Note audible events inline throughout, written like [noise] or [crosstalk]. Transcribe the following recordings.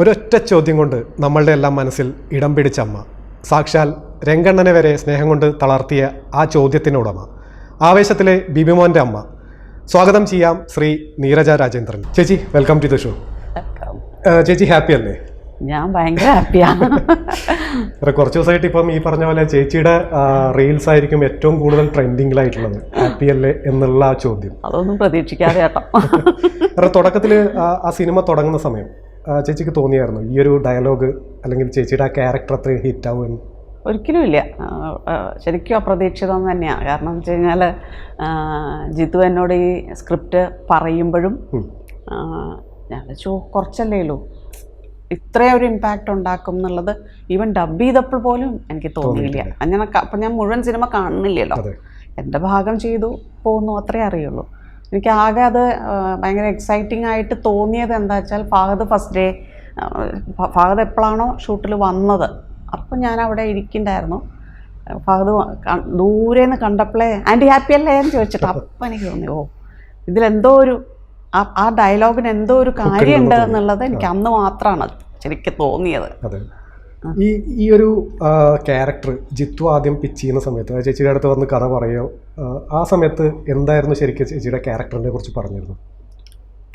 ഒരൊറ്റ ചോദ്യം കൊണ്ട് നമ്മളുടെ എല്ലാം മനസ്സിൽ ഇടം പിടിച്ച അമ്മ. സാക്ഷാൽ രംഗണ്ണനെ വരെ സ്നേഹം കൊണ്ട് തളർത്തിയ ആ ചോദ്യത്തിനുടമ ആവേശത്തിലെ ബിബിമോന്റെ അമ്മ. സ്വാഗതം ചെയ്യാം ശ്രീ നീരജ രാജേന്ദ്രൻ. ചേച്ചി വെൽക്കം ടു ദ ഷോ ചേച്ചി ഹാപ്പി അല്ലേ? ഞാൻ ഭയങ്കര ഹാപ്പിയാണ് കുറച്ച് ദിവസമായിട്ട് ഇപ്പം ഈ പറഞ്ഞ പോലെ ചേച്ചിയുടെ റീൽസ് ആയിരിക്കും ഏറ്റവും കൂടുതൽ ട്രെൻഡിങ്ങിലായിട്ടുള്ളത് ഹാപ്പി അല്ലേ എന്നുള്ള ആ ചോദ്യം. അതൊന്നും പ്രതീക്ഷിക്കാതെ കേട്ടോ. തുടക്കത്തിൽ ആ സിനിമ തുടങ്ങുന്ന സമയം. ചേച്ചിക്ക് തോന്നിയായിരുന്നു? ഈ ഒരു ഡയലോഗ് അല്ലെങ്കിൽ ചേച്ചിയുടെ ആ ക്യാരക്ടർ അത്രയും ഹിറ്റ് ആവുമെന്ന് ഒരിക്കലും ഇല്ല. ആ, ആ, ശരിക്കും അപ്രതീക്ഷിതം തന്നെയാണ് കാരണം എന്ന് വെച്ച് കഴിഞ്ഞാൽ ജിത്തു എന്നോട് ഈ സ്ക്രിപ്റ്റ് പറയുമ്പോഴും ഞാൻ വെച്ചു കുറച്ചല്ലേ ഉള്ളൂ. ഇത്രയും ഒരു ഇമ്പാക്റ്റ് ഉണ്ടാക്കും എന്നുള്ളത് ഈവൻ ഡബ് ചെയ്തപ്പോൾ പോലും എനിക്ക് തോന്നിയില്ല. അങ്ങനെ അപ്പം ഞാൻ മുഴുവൻ സിനിമ കാണുന്നില്ലല്ലോ. എന്റെ ഭാഗം ചെയ്തു പോകുന്നു അത്രേ അറിയുള്ളൂ. എനിക്ക് ആകെ അത് ഭയങ്കര എക്സൈറ്റിംഗ് ആയിട്ട് തോന്നിയത് എന്താ വെച്ചാൽ ഫഹദ് ഫസ്റ്റ് ഡേ ഫഹദ് എപ്പോഴാണോ ഷൂട്ടിൽ വന്നത്. അപ്പം ഞാൻ അവിടെ ഇരിക്കണ്ടായിരുന്നു. ഫഹദ് ദൂരെ നിന്ന് കണ്ടപ്പോഴേ ആന്റി ഹാപ്പി അല്ലേ? എന്ന് ചോദിച്ചിട്ട് അപ്പം എനിക്ക് തോന്നി ഓ ഇതിലെന്തോ ഒരു ആ ഡയലോഗിന് എന്തോ ഒരു കാര്യമുണ്ട് എന്നുള്ളത് എനിക്ക് അന്ന് മാത്രമാണ് ശരിക്കും തോന്നിയത്. അതെ. ഈ ഈ ഒരു ക്യാരക്ടർ ജിത്തു ആദ്യം പിച്ച് ചെയ്യുന്ന സമയത്ത് ചേച്ചിയുടെ അടുത്ത് വന്ന് കഥ പറയുമോ ആ സമയത്ത് എന്തായിരുന്നു ശരിക്കും ചേച്ചിയുടെ ക്യാരക്ടറിനെ കുറിച്ച് പറഞ്ഞിരുന്നു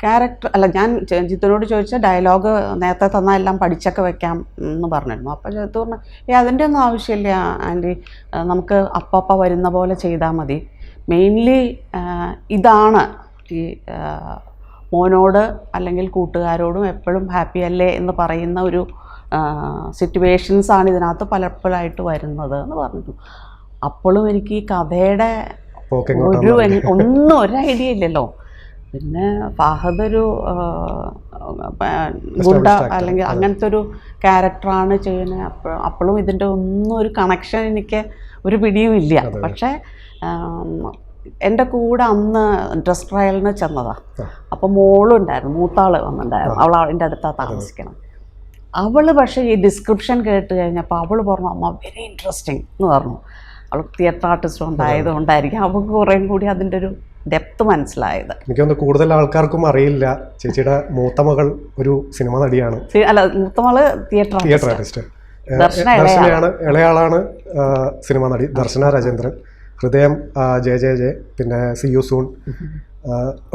ക്യാരക്ടർ അല്ല ഞാൻ ജിത്തുനോട് ചോദിച്ച ഡയലോഗ് നേരത്തെ തന്നാൽ എല്ലാം പഠിച്ചൊക്കെ വെക്കാം എന്ന് പറഞ്ഞിരുന്നു. അപ്പോൾ ജിത്തു പറഞ്ഞു ഏ അതിന്റെ ഒന്നും ആവശ്യമില്ല ആന്റി. നമുക്ക് അപ്പപ്പ വരുന്ന പോലെ ചെയ്താൽ മതി. മെയിൻലി ഇതാണ് ഈ മോനോട് അല്ലെങ്കിൽ കൂട്ടുകാരോടും എപ്പോഴും ഹാപ്പി അല്ലേ എന്ന് പറയുന്ന ഒരു സിറ്റുവേഷൻസാണ് ഇതിനകത്ത് പലപ്പോഴായിട്ട് വരുന്നത് എന്ന് പറഞ്ഞു അപ്പോഴും എനിക്ക് ഈ കഥയുടെ ഒരു ഒന്നും ഒരു ഐഡിയ ഇല്ലല്ലോ. പിന്നെ ഫഹദ് ഒരു ഗുണ്ട അല്ലെങ്കിൽ അങ്ങനത്തെ ഒരു ക്യാരക്ടറാണ് ചെയ്യുന്നത് അപ്പോൾ അപ്പോഴും ഇതിന്റെ ഒന്നും ഒരു കണക്ഷൻ എനിക്ക് ഒരു പിടിയും ഇല്ല. പക്ഷേ എന്റെ കൂടെ അന്ന് ഡ്രസ് ട്രയലിന് ചെന്നതാ. ആ. അപ്പോൾ മോളും ഉണ്ടായിരുന്നു മൂത്താൾ വന്നിട്ടുണ്ടായിരുന്നു. അവൾ അവളിന്റെ അടുത്താണ് താമസിക്കണം. അവൾ പക്ഷേ ഈ ഡിസ്ക്രിപ്ഷൻ കേട്ട് കഴിഞ്ഞപ്പോൾ അവൾ പറഞ്ഞു അമ്മ വെരി ഇൻട്രസ്റ്റിംഗ് എന്ന് പറഞ്ഞു. അവൾ തിയേറ്റർ ആർട്ടിസ്റ്റ് ഉണ്ടായതുകൊണ്ടായിരിക്കും അവൾക്ക് കുറേയും കൂടി അതിന്റെ ഒരു ഡെപ്ത് മനസ്സിലായത്. എനിക്ക് തോന്നുന്നു കൂടുതൽ ആൾക്കാർക്കും അറിയില്ല. ചേച്ചിയുടെ മൂത്ത മകൾ ഒരു സിനിമ നടിയാണ്. അല്ല അല്ല മൂത്തമൾ theatre theatre artist artist Darshana ദർശനയാണ് ഇളയാളാണ് സിനിമ നടി ദർശന രാജേന്ദ്രൻ. ഹൃദയം ജയ ജയ ജയ പിന്നെ സി യു സൂൺ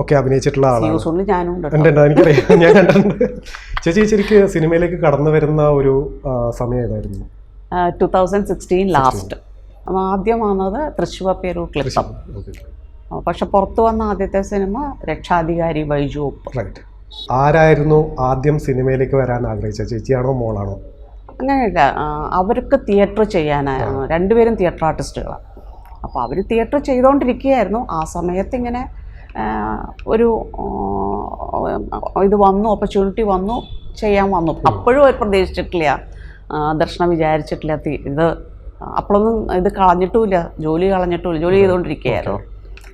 ഒക്കെ അഭിനയിച്ചിട്ടുള്ള ആളാണ്. എനിക്കറിയാം ഞാൻ [laughs] കണ്ടിട്ടുണ്ട്. ചേച്ചി ശരിക്ക് സിനിമയിലേക്ക് കടന്നു വരുന്ന ഒരു സമയം ഏതായിരുന്നു? ടു തൗസൻഡ് സിക്സ്റ്റീൻ ലാസ്റ്റ് ആദ്യം വന്നത് തൃശ്ശൂർ പേരു ക്ലിപ്പം. പക്ഷെ പുറത്തു വന്ന ആദ്യത്തെ സിനിമ രക്ഷാധികാരി ബൈജു ഒപ്പ് റൈറ്റ് ആരായിരുന്നു ആദ്യം സിനിമയിലേക്ക് വരാൻ ആഗ്രഹിച്ച ചേച്ചിയാണോ മോളാണോ? അങ്ങനെയല്ല അവർക്ക് തിയേറ്റർ ചെയ്യാനായിരുന്നു. രണ്ടുപേരും തിയേറ്റർ ആർട്ടിസ്റ്റുകളാണ് അപ്പോൾ അവർ തിയേറ്റർ ചെയ്തുകൊണ്ടിരിക്കുകയായിരുന്നു ആ സമയത്ത് ഇങ്ങനെ ഒരു ഇത് വന്നു ഓപ്പർച്യൂണിറ്റി വന്നു ചെയ്യാൻ വന്നു. അപ്പോഴും അവർ പ്രതീക്ഷിച്ചിട്ടില്ല. ദർശനം വിചാരിച്ചിട്ടില്ല ഇത് അപ്പോഴൊന്നും ഇത് കളഞ്ഞിട്ടുമില്ല. ജോലി കളഞ്ഞിട്ടുമില്ല. ജോലി ചെയ്തുകൊണ്ടിരിക്കുകയായിരുന്നു.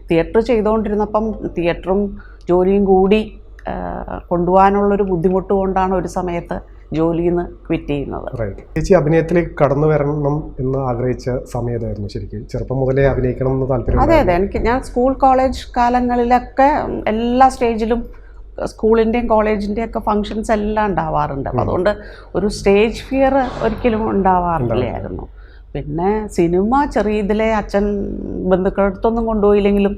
തിയേറ്റർ ചെയ്തുകൊണ്ടിരുന്നപ്പം തിയേറ്ററും ജോലിയും കൂടി കൊണ്ടുപോകാനുള്ളൊരു ബുദ്ധിമുട്ട് കൊണ്ടാണ് ഒരു സമയത്ത് ജോലിയിൽ നിന്ന് ക്വിറ്റ് ചെയ്യുന്നത് ചേച്ചി അഭിനയത്തിലേക്ക് കടന്നു വരണം എന്ന് ആഗ്രഹിച്ച സമയത്തായിരുന്നു ശരിക്കും. ചെറുപ്പം മുതലേ അഭിനയിക്കണം എന്ന് താല്പര്യം അതെ അതെ. എനിക്ക് ഞാൻ സ്കൂൾ കോളേജ് കാലങ്ങളിലൊക്കെ എല്ലാ സ്റ്റേജിലും സ്കൂളിന്റെയും കോളേജിന്റെയും ഒക്കെ ഫങ്ഷൻസ് എല്ലാം ഉണ്ടാവാറുണ്ട്. അതുകൊണ്ട് ഒരു സ്റ്റേജ് ഫിയർ ഒരിക്കലും ഉണ്ടാവാറില്ലായിരുന്നു. പിന്നെ സിനിമ ചെറിയ ഇതിലെ അച്ഛൻ ബന്ധുക്കളടുത്തൊന്നും കൊണ്ടുപോയില്ലെങ്കിലും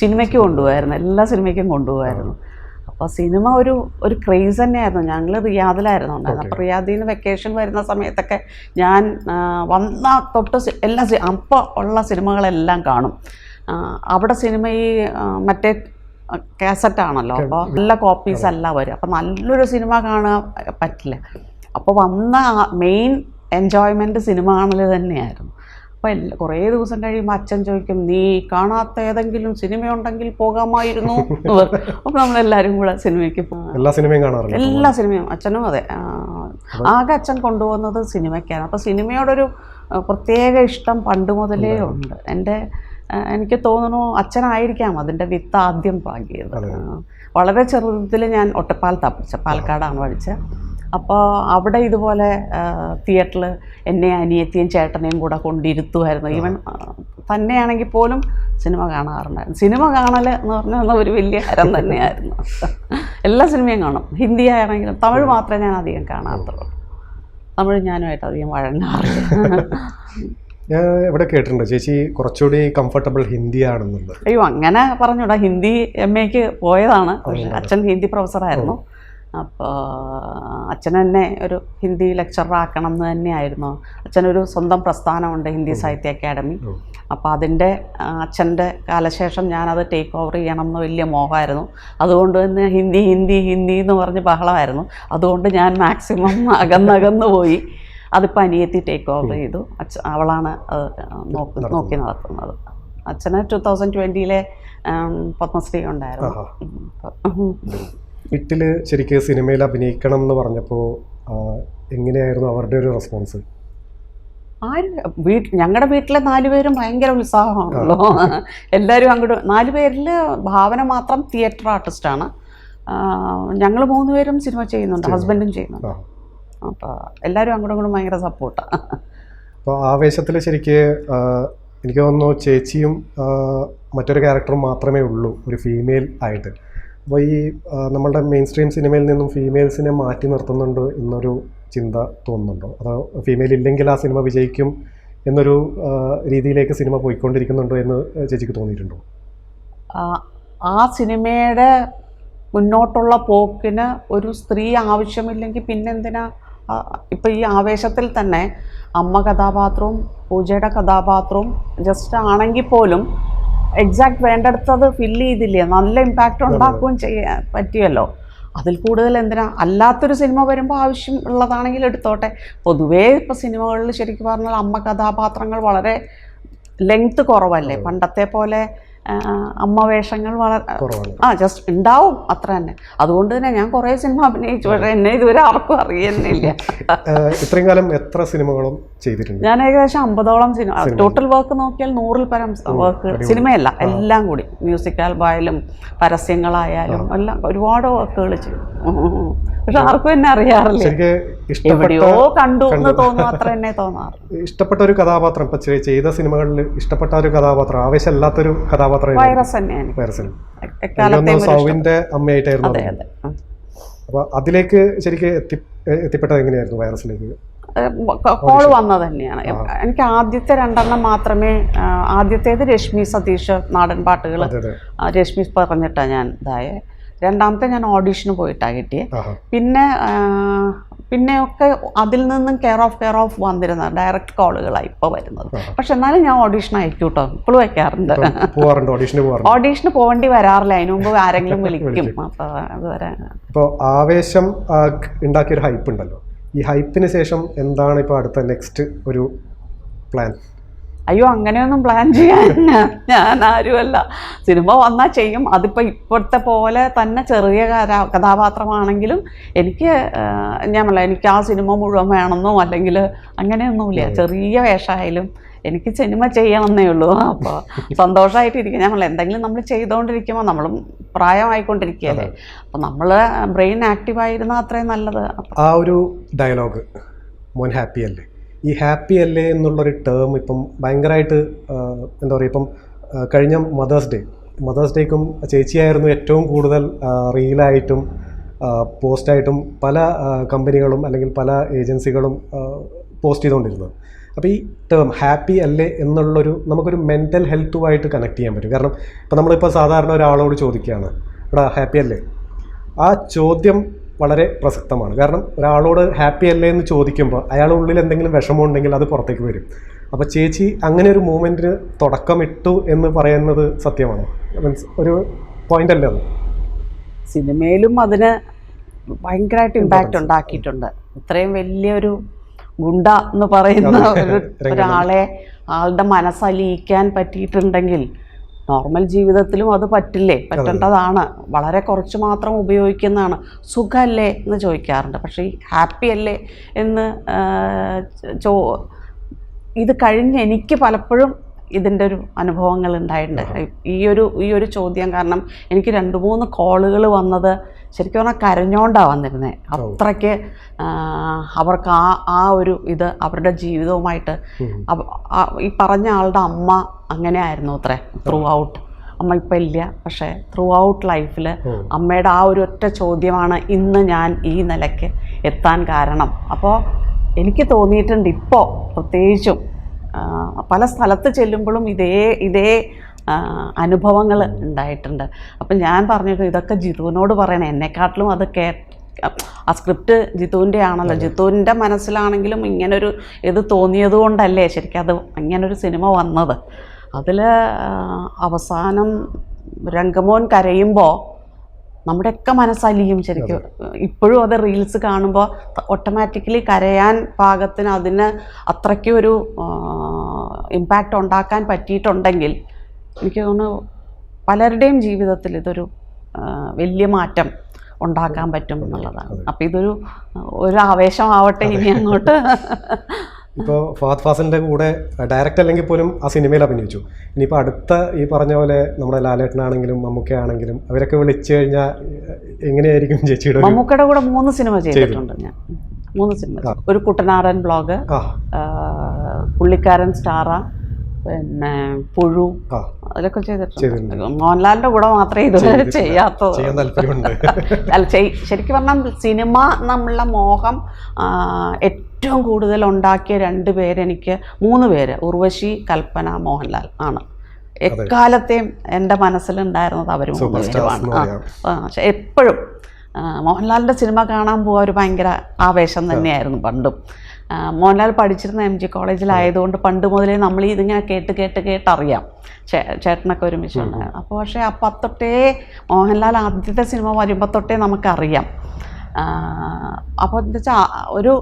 സിനിമയ്ക്ക് കൊണ്ടുപോകായിരുന്നു എല്ലാ സിനിമയ്ക്കും കൊണ്ടുപോകായിരുന്നു അപ്പോൾ സിനിമ ഒരു ഒരു ക്രേസ് തന്നെയായിരുന്നു. ഞങ്ങൾ റിയാദിലായിരുന്നു. ഉണ്ടായിരുന്നത് അപ്പോൾ റിയാദിൽ നിന്ന് വെക്കേഷൻ വരുന്ന സമയത്തൊക്കെ ഞാൻ വന്ന തൊട്ട് എല്ലാ അപ്പോൾ ഉള്ള സിനിമകളെല്ലാം കാണും. അവിടെ സിനിമ ഈ മറ്റേ കാസറ്റാണല്ലോ അപ്പോൾ നല്ല കോപ്പീസ് അല്ല വരും. അപ്പോൾ നല്ലൊരു സിനിമ കാണാൻ പറ്റില്ല. അപ്പോൾ വന്ന മെയിൻ എൻജോയ്മെന്റ് സിനിമ കാണൽ തന്നെയായിരുന്നു. അപ്പോൾ എല്ലാ കുറേ ദിവസം കഴിയുമ്പോൾ അച്ഛൻ ചോദിക്കും നീ കാണാത്ത ഏതെങ്കിലും സിനിമയുണ്ടെങ്കിൽ പോകാമായിരുന്നു. അപ്പോൾ നമ്മളെല്ലാവരും കൂടെ സിനിമയ്ക്ക് പോകും എല്ലാ സിനിമയും കാണാറുണ്ട് എല്ലാ സിനിമയും അച്ഛനും അതെ. ആകെ അച്ഛൻ കൊണ്ടുപോകുന്നത് സിനിമയ്ക്കാണ് അപ്പോൾ സിനിമയോടൊരു പ്രത്യേക ഇഷ്ടം പണ്ട് മുതലേ ഉണ്ട്. എന്റെ എനിക്ക് തോന്നുന്നു അച്ഛനായിരിക്കാം അതിന്റെ വിത്ത് ആദ്യം പാകിയത്. വളരെ ചെറുതിൽ ഞാൻ ഒട്ടപ്പാലത്താണ് പഠിച്ചത് പാലക്കാടാണ് പഠിച്ചത് അപ്പോൾ അവിടെ ഇതുപോലെ തിയേറ്ററിൽ എന്നെ അനിയത്തിയും ചേട്ടനെയും കൂടെ കൊണ്ടിരുത്തുമായിരുന്നു ഈവൻ തന്നെയാണെങ്കിൽ പോലും സിനിമ കാണാറുണ്ടായിരുന്നു. സിനിമ കാണൽ എന്ന് പറഞ്ഞാൽ ഒരു വലിയ ഹരം തന്നെയായിരുന്നു. എല്ലാ സിനിമയും കാണും. ഹിന്ദി ആണെങ്കിലും തമിഴ് മാത്രമേ ഞാൻ അധികം കാണാത്തുള്ളൂ. തമിഴ് ഞാനുമായിട്ട് അധികം വഴങ്ങാറില്ല. ഞാൻ എവിടെ കേട്ടിട്ടുണ്ട് ചേച്ചി കുറച്ചുകൂടി കംഫർട്ടബിൾ ഹിന്ദി ആണെന്നുള്ളത്. അയ്യോ അങ്ങനെ പറഞ്ഞൂടാ. ഹിന്ദി എം എക്ക് പോയതാണ്. അച്ഛൻ ഹിന്ദി പ്രൊഫസറായിരുന്നു അപ്പോൾ അച്ഛൻ എന്നെ ഒരു ഹിന്ദി ലെക്ചറാക്കണം എന്ന് തന്നെയായിരുന്നു. അച്ഛനൊരു സ്വന്തം പ്രസ്ഥാനമുണ്ട് ഹിന്ദി സാഹിത്യ അക്കാദമി. അപ്പോൾ അതിന്റെ അച്ഛന്റെ കാലശേഷം ഞാനത് ടേക്ക് ഓവർ ചെയ്യണം എന്ന് വലിയ മോഹമായിരുന്നു. അതുകൊണ്ട് തന്നെ ഹിന്ദി ഹിന്ദി ഹിന്ദി എന്ന് പറഞ്ഞ് ബഹളമായിരുന്നു. അതുകൊണ്ട് ഞാൻ മാക്സിമം [laughs] അകന്നകന്ന് പോയി. അതിപ്പോൾ അനിയത്തി ടേക്ക് ഓവർ ചെയ്തു. അച്ഛ അവളാണ് അത് നോക്കി നോക്കി നടത്തുന്നത്. അച്ഛന് ടു തൗസൻഡ് ട്വന്റിയിലെ പത്മശ്രീ ഉണ്ടായിരുന്നു. വീട്ടിൽ ശരിക്കും സിനിമയിൽ അഭിനയിക്കണം എന്ന് പറഞ്ഞപ്പോൾ എങ്ങനെയായിരുന്നു അവരുടെ ഒരു റെസ്പോൺസ് ആര് വീട്ട് ഞങ്ങളുടെ വീട്ടിലെ നാലുപേരും ഭയങ്കര ഉത്സാഹമാണല്ലോ. എല്ലാവരും അങ്ങോട്ട് നാല് പേരിൽ ഭാവന മാത്രം തിയേറ്റർ ആർട്ടിസ്റ്റാണ് ഞങ്ങൾ മൂന്നുപേരും സിനിമ ചെയ്യുന്നുണ്ട് ഹസ്ബൻഡും ചെയ്യുന്നുണ്ട്. അപ്പോൾ എല്ലാവരും അങ്ങോട്ടും ഇങ്ങോട്ടും ഭയങ്കര സപ്പോർട്ടാണ് അപ്പോൾ ആവേശത്തിൽ ശരിക്ക് എനിക്ക് തോന്നുന്നു ചേച്ചിയും മറ്റൊരു ക്യാരക്ടറും മാത്രമേ ഉള്ളൂ ഒരു ഫീമെയിൽ ആയിട്ട്. അപ്പോൾ ഈ നമ്മളുടെ മെയിൻ സ്ട്രീം സിനിമയിൽ നിന്നും ഫീമെയിൽസിനെ മാറ്റി നിർത്തുന്നുണ്ട് എന്നൊരു ചിന്ത തോന്നുന്നുണ്ടോ? അതോ ഫീമെയിൽ ഇല്ലെങ്കിൽ ആ സിനിമ വിജയിക്കും എന്നൊരു രീതിയിലേക്ക് സിനിമ പോയിക്കൊണ്ടിരിക്കുന്നുണ്ടോ എന്ന് ചേച്ചിക്ക് തോന്നിയിട്ടുണ്ടോ? ആ സിനിമയുടെ മുന്നോട്ടുള്ള പോക്കിന് ഒരു സ്ത്രീ ആവശ്യമില്ലെങ്കിൽ പിന്നെന്തിനാ? ഇപ്പം ഈ ആവേശത്തിൽ തന്നെ അമ്മ കഥാപാത്രവും പൂജയുടെ കഥാപാത്രവും ജസ്റ്റ് ആണെങ്കിൽ പോലും എക്സാക്ട് വേണ്ടടുത്തത് ഫില്ല് ചെയ്തില്ലേ? നല്ല ഇമ്പാക്റ്റ് ഉണ്ടാക്കുകയും ചെയ്യാൻ പറ്റിയല്ലോ. അതിൽ കൂടുതൽ എന്തിനാ? അല്ലാത്തൊരു സിനിമ വരുമ്പോൾ ആവശ്യം ഉള്ളതാണെങ്കിൽ എടുത്തോട്ടെ. പൊതുവേ ഇപ്പോൾ സിനിമകളിൽ ശരിക്കും പറഞ്ഞാൽ അമ്മ കഥാപാത്രങ്ങൾ വളരെ ലെങ്ത് കുറവല്ലേ? പണ്ടത്തെ പോലെ അമ്മ വേഷങ്ങൾ വളരെ ആ ജസ്റ്റ് ഉണ്ടാവും അത്ര തന്നെ. അതുകൊണ്ട് തന്നെ ഞാൻ കുറേ സിനിമ അഭിനയിച്ചു പക്ഷേ എന്നെ ഇതുവരെ ആർക്കും അറിയുന്നില്ല. ഇത്രയും കാലം എത്ര സിനിമകളും ചെയ്തിട്ടുണ്ട്? ഞാൻ ഏകദേശം അമ്പതോളം സിനിമ ടോട്ടൽ വർക്ക് നോക്കിയാൽ നൂറിൽ പരം വർക്ക് സിനിമയല്ല എല്ലാം കൂടി. മ്യൂസിക് ആൽബായാലും പരസ്യങ്ങളായാലും എല്ലാം ഒരുപാട് വർക്കുകൾ ചെയ്തു. പക്ഷെ ആർക്കും എന്നെ അറിയാറില്ല. ശരിക്ക് ഇഷ്ടപ്പെട്ട എവിടെയോ കണ്ടു എന്ന് തോന്നുന്നു അത്ര എന്നെ തോന്നാറ് [laughs] ഇഷ്ടപ്പെട്ട ഒരു കഥാപാത്രം ഇപ്പൊ ചെയ്ത സിനിമകളിൽ ഇഷ്ടപ്പെട്ട ഒരു കഥാപാത്രം ആവേശമല്ലാത്തൊരു കഥാപാത്രം വൈറസ് തന്നെയാണ്. വൈറസ് സൗവിന്റെ അമ്മയായിട്ടായിരുന്നു അതെ അതെ. അപ്പൊ അതിലേക്ക് ശരിക്കും എത്തി എത്തിപ്പെട്ടത് എങ്ങനെയായിരുന്നു വൈറസിലേക്ക്? കോൾ വന്നത് തന്നെയാണ്. എനിക്ക് ആദ്യത്തെ രണ്ടെണ്ണം മാത്രമേ ആദ്യത്തേത് രശ്മി സതീഷ് നാടൻ പാട്ടുകൾ അതെ അതെ. രശ്മി പറഞ്ഞിട്ടാണ് ഞാൻ ഇതായേ. രണ്ടാമത്തെ ഞാൻ ഓഡീഷന് പോയിട്ടാണ് കിട്ടിയത് പിന്നെ പിന്നെയൊക്കെ അതിൽ നിന്നും കെയർ ഓഫ് കെയർ ഓഫ് വന്നിരുന്ന ഡയറക്റ്റ് കോളുകളാണ് ഇപ്പോൾ വരുന്നത്. പക്ഷെ എന്നാലും ഞാൻ ഓഡീഷൻ അയക്കും കേട്ടോ ഇപ്പോഴും വയ്ക്കാറുണ്ട് ഓഡീഷന് പോകേണ്ടി വരാറില്ല. അതിനു മുമ്പ് ആരെങ്കിലും [laughs] വിളിക്കും. അപ്പോൾ അതുവരെ ഇപ്പോൾ ആവേശം ഉണ്ടാക്കിയൊരു ഹൈപ്പ് ഉണ്ടല്ലോ. ഈ ഹൈപ്പിന് ശേഷം എന്താണ് ഇപ്പോൾ അടുത്ത നെക്സ്റ്റ് ഒരു പ്ലാൻ അയ്യോ അങ്ങനെയൊന്നും പ്ലാൻ ചെയ്യാൻ ഞാൻ- ആരുമല്ല. സിനിമ വന്നാൽ ചെയ്യും. അതിപ്പോൾ ഇപ്പോഴത്തെ പോലെ തന്നെ ചെറിയ കഥാ കഥാപാത്രമാണെങ്കിലും എനിക്ക് ഞാൻ പറയാം എനിക്ക് ആ സിനിമ മുഴുവൻ വേണമെന്നോ അല്ലെങ്കിൽ അങ്ങനെയൊന്നുമില്ല. ചെറിയ വേഷമായാലും എനിക്ക് സിനിമ ചെയ്യണമെന്നേ ഉള്ളൂ. അപ്പോൾ സന്തോഷമായിട്ടിരിക്കും ഞാൻ പറയാം എന്തെങ്കിലും നമ്മൾ ചെയ്തുകൊണ്ടിരിക്കുമ്പോൾ നമ്മളും പ്രായമായിക്കൊണ്ടിരിക്കുകയല്ലേ. അപ്പോൾ നമ്മൾ ബ്രെയിൻ ആക്റ്റീവ് ആയിരുന്നാൽ അത്രയും നല്ലത്. ആ ഒരു ഡയലോഗ് മോൻ ഹാപ്പി അല്ലേ ഈ ഹാപ്പി അല്ലേ എന്നുള്ളൊരു ടേം ഇപ്പം ഭയങ്കരമായിട്ട് എന്താ പറയുക ഇപ്പം കഴിഞ്ഞ മദേഴ്സ് ഡേ മദേഴ്സ് ഡേക്കും ചേച്ചിയായിരുന്നു ഏറ്റവും കൂടുതൽ റീലായിട്ടും പോസ്റ്റായിട്ടും പല കമ്പനികളും അല്ലെങ്കിൽ പല ഏജൻസികളും പോസ്റ്റ് ചെയ്തുകൊണ്ടിരുന്നത് അപ്പോൾ ഈ ടേം ഹാപ്പി അല്ലേ എന്നുള്ളൊരു നമുക്കൊരു മെന്റൽ ഹെൽത്തുമായിട്ട് കണക്ട് ചെയ്യാൻ പറ്റും. കാരണം ഇപ്പോൾ നമ്മളിപ്പോൾ സാധാരണ ഒരാളോട് ചോദിക്കുകയാണ് എടാ ഹാപ്പി അല്ലേ? ആ ചോദ്യം വളരെ പ്രസക്തമാണ്. കാരണം ഒരാളോട് ഹാപ്പി അല്ലേ എന്ന് ചോദിക്കുമ്പോൾ അയാളുടെ ഉള്ളിൽ എന്തെങ്കിലും വിഷമമുണ്ടെങ്കിൽ അത് പുറത്തേക്ക് വരും. അപ്പോൾ ചേച്ചി അങ്ങനെ ഒരു മൂമെന്റിന് തുടക്കമിട്ടു എന്ന് പറയുന്നത് സത്യമാണോ? മീൻസ് ഒരു പോയിന്റ് അല്ലേ അത്? സിനിമയിലും അതിന് ഭയങ്കരമായിട്ട് ഇമ്പാക്റ്റ് ഉണ്ടാക്കിയിട്ടുണ്ട്. ഇത്രയും വലിയൊരു ഗുണ്ട എന്ന് പറയുന്ന ഒരു ഒരാളെ ആളുടെ മനസ്സലിയിക്കാൻ പറ്റിയിട്ടുണ്ടെങ്കിൽ നോർമൽ ജീവിതത്തിലും അത് പറ്റില്ലേ? പറ്റേണ്ടതാണ്. വളരെ കുറച്ച് മാത്രം ഉപയോഗിക്കുന്നതാണ്. സുഖമല്ലേ എന്ന് ചോദിക്കാറുണ്ട്. പക്ഷേ ഈ ഹാപ്പി അല്ലേ എന്ന് ചോ ഇത് കഴിഞ്ഞ് എനിക്ക് പലപ്പോഴും ഇതിന്റെ ഒരു അനുഭവങ്ങൾ ഉണ്ടായിട്ടുണ്ട്. ഈ ഒരു ഈ ഒരു ചോദ്യം കാരണം എനിക്ക് രണ്ട് മൂന്ന് കോളുകൾ വന്നത് ശരിക്കും പറഞ്ഞാൽ കരഞ്ഞോണ്ടാണ് വന്നിരുന്നത് അത്രയ്ക്ക് അവർക്ക് ആ ആ ഒരു ഇത് അവരുടെ ജീവിതവുമായിട്ട് ഈ പറഞ്ഞ ആളുടെ അമ്മ അങ്ങനെ ആയിരുന്നു അത്രേ ത്രൂ ഔട്ട് അമ്മ ഇപ്പം ഇല്ല. പക്ഷേ ത്രൂ ഔട്ട് ലൈഫിൽ അമ്മയുടെ ആ ഒരു ഒറ്റ ചോദ്യമാണ് ഇന്ന് ഞാൻ ഈ നിലയ്ക്ക് എത്താൻ കാരണം. അപ്പോൾ എനിക്ക് തോന്നിയിട്ടുണ്ട് ഇപ്പോൾ പ്രത്യേകിച്ചും പല സ്ഥലത്ത് ചെല്ലുമ്പോഴും ഇതേ ഇതേ അനുഭവങ്ങൾ ഉണ്ടായിട്ടുണ്ട്. അപ്പം ഞാൻ പറഞ്ഞത് ഇതൊക്കെ ജിതുവിനോട് പറയണം. എന്നെക്കാട്ടിലും അത് കേ ആ സ്ക്രിപ്റ്റ് ജിത്തുവിന്റെ ആണല്ലോ. ജിത്തുവിന്റെ മനസ്സിലാണെങ്കിലും ഇങ്ങനൊരു ഇത് തോന്നിയത് കൊണ്ടല്ലേ ശരിക്കും അത് ഇങ്ങനൊരു സിനിമ വന്നത്. അതിൽ അവസാനം രംഗമോൻ കരയുമ്പോൾ നമ്മുടെയൊക്കെ മനസ്സലിയും ശരിക്കും. ഇപ്പോഴും അത് റീൽസ് കാണുമ്പോൾ ഓട്ടോമാറ്റിക്കലി കരയാൻ പാകത്തിന് അതിന് അത്രയ്ക്കും ഒരു ഇമ്പാക്റ്റ് ഉണ്ടാക്കാൻ പറ്റിയിട്ടുണ്ടെങ്കിൽ എനിക്ക് തോന്നുന്നു പലരുടെയും ജീവിതത്തിൽ ഇതൊരു വലിയ മാറ്റം ഉണ്ടാക്കാൻ പറ്റും എന്നുള്ളതാണ്. അപ്പോൾ ഇതൊരു ഒരു ആവേശമാവട്ടെ ഇനി അങ്ങോട്ട്. ഇപ്പോൾ ഫാത് ഫാസിലിന്റെ കൂടെ ഡയറക്റ്റ് അല്ലെങ്കിൽ പോലും ആ സിനിമയിൽ അഭിനയിച്ചു. ഇനിയിപ്പോൾ അടുത്ത ഈ പറഞ്ഞ പോലെ നമ്മുടെ ലാലേട്ടനാണെങ്കിലും മമ്മൂക്ക ആണെങ്കിലും അവരൊക്കെ വിളിച്ചു കഴിഞ്ഞാൽ എങ്ങനെയായിരിക്കും ചേച്ചിയുടെ മമ്മൂക്കയുടെ കൂടെ മൂന്ന് സിനിമ ചെയ്തിട്ടുണ്ട് ഞാൻ. മൂന്ന് സിനിമ ഒരു കുട്ടനാടൻ ബ്ലോഗ് പുള്ളിക്കാരൻ സ്റ്റാറ പിന്നെ പുഴു അതിലൊക്കെ ചെയ്തിട്ടുണ്ട്. മോഹൻലാലിന്റെ കൂടെ മാത്രമേ ഇതുവരെ ചെയ്യാത്തത്. [laughs] അല്ല ശരിക്കും പറഞ്ഞാൽ സിനിമ നമ്മളുടെ മോഹം ഏറ്റവും കൂടുതൽ ഉണ്ടാക്കിയ രണ്ട് പേരെനിക്ക് മൂന്ന് പേര് ഉർവശി കൽപ്പന മോഹൻലാൽ ആണ്. എക്കാലത്തെയും എന്റെ മനസ്സിലുണ്ടായിരുന്നത് അവർ മൂന്ന് പേരുമാണ്. എപ്പോഴും മോഹൻലാലിന്റെ മോഹൻലാലിന്റെ സിനിമ കാണാൻ പോകാൻ ഒരു ഭയങ്കര ആവേശം തന്നെയായിരുന്നു പണ്ടും. മോഹൻലാൽ പഠിച്ചിരുന്ന എം ജി കോളേജിലായതുകൊണ്ട് പണ്ട് മുതലേ നമ്മൾ ഇതിങ്ങനെ കേട്ട് കേട്ട് കേട്ടറിയാം. ചേ ചേട്ടനൊക്കെ ഒരുമിച്ചുണ്ടായിരുന്നു അപ്പോൾ പക്ഷേ അപ്പം തൊട്ടേ മോഹൻലാൽ ആദ്യത്തെ സിനിമ വരുമ്പോൾ തൊട്ടേ നമുക്കറിയാം. അപ്പോൾ എന്താ വെച്ചാൽ ഒരു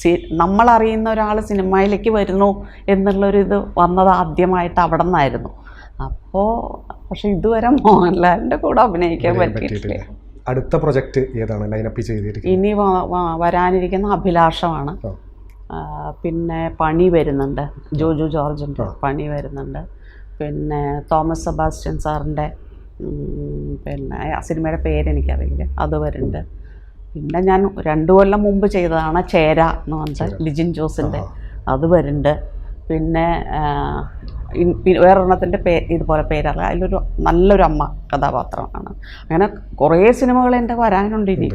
സി നമ്മളറിയുന്ന ഒരാൾ സിനിമയിലേക്ക് വരുന്നു എന്നുള്ളൊരിത് വന്നത് ആദ്യമായിട്ട് അവിടെ നിന്നായിരുന്നു അപ്പോൾ പക്ഷെ ഇതുവരെ മോഹൻലാലിന്റെ കൂടെ അഭിനയിക്കാൻ പറ്റിയിട്ടില്ല. അടുത്ത പ്രൊജക്റ്റ് ഏതാണ്? ലൈനപ്പ് ചെയ്തിരിക്കുന്നത്? ഇനി വരാനിരിക്കുന്ന അഭിലാഷമാണ്. പിന്നെ പണി വരുന്നുണ്ട്. ജോജു ജോർജിന്റെ പണി വരുന്നുണ്ട്. പിന്നെ തോമസ് സെബാസ്റ്റ്യൻ സാറിന്റെ പിന്നെ ആ സിനിമയുടെ പേരെനിക്കറിയില്ല അത് വരുന്നുണ്ട്. പിന്നെ ഞാൻ രണ്ടു കൊല്ലം മുമ്പ് ചെയ്തതാണ് ചേര എന്ന് പറഞ്ഞാൽ ലിജിൻ ജോസിന്റെ അത് വരുന്നുണ്ട്. പിന്നെ വേറൊരെണ്ണത്തിന്റെ പേ ഇതുപോലെ പേരറിയാം. അതിലൊരു നല്ലൊരു അമ്മ കഥാപാത്രമാണ്. അങ്ങനെ കുറേ സിനിമകൾ എന്റെ വരാനുണ്ട് ഇനി.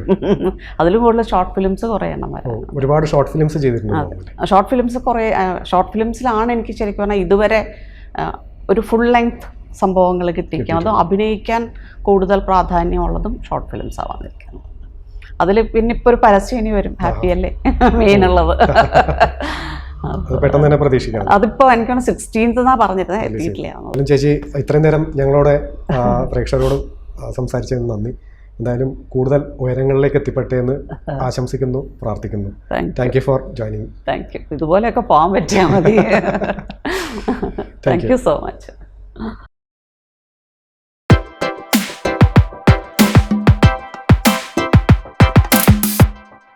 അതിലും കൂടുതൽ ഷോർട്ട് ഫിലിംസ് കുറേ എണ്ണം വരാൻ ഒരുപാട് ഷോർട്ട് ഫിലിംസ് ചെയ്തിട്ടുണ്ട് ഷോർട്ട് ഫിലിംസ് കുറേ ഷോർട്ട് ഫിലിംസിലാണ് എനിക്ക് ശരിക്കും പറഞ്ഞാൽ ഇതുവരെ ഒരു ഫുൾ ലെങ്ത് സംഭവങ്ങൾ കിട്ടിയിരിക്കുന്നത് അഭിനയിക്കാൻ കൂടുതൽ പ്രാധാന്യമുള്ളതും ഷോർട്ട് ഫിലിംസ് ആവാതിരിക്കുന്നത് അതിൽ പിന്നെ ഇപ്പോൾ ഒരു പരസ്യം ഇനി വരും. ഹാപ്പി അല്ലേ? [laughs] മെയിനുള്ളത് അത് [laughs] പെട്ടെന്ന് തന്നെ പ്രതീക്ഷിക്കണം അതിപ്പോ എനിക്കാണ് സിക്സ്റ്റീൻത്ത് എന്നാ പറഞ്ഞിരുന്നത് എത്തിയിട്ടില്ല ചേച്ചി ഇത്രയും നേരം ഞങ്ങളോട് പ്രേക്ഷകരോട് സംസാരിച്ചതിന് നന്ദി. എന്തായാലും കൂടുതൽ ഉയരങ്ങളിലേക്ക് എത്തിപ്പെട്ടെ എന്ന് [laughs] ആശംസിക്കുന്നു പ്രാർത്ഥിക്കുന്നു. Thank you for joining thank you ഇതുപോലെയൊക്കെ പോകാൻ പറ്റിയാൽ മതി. Thank you so much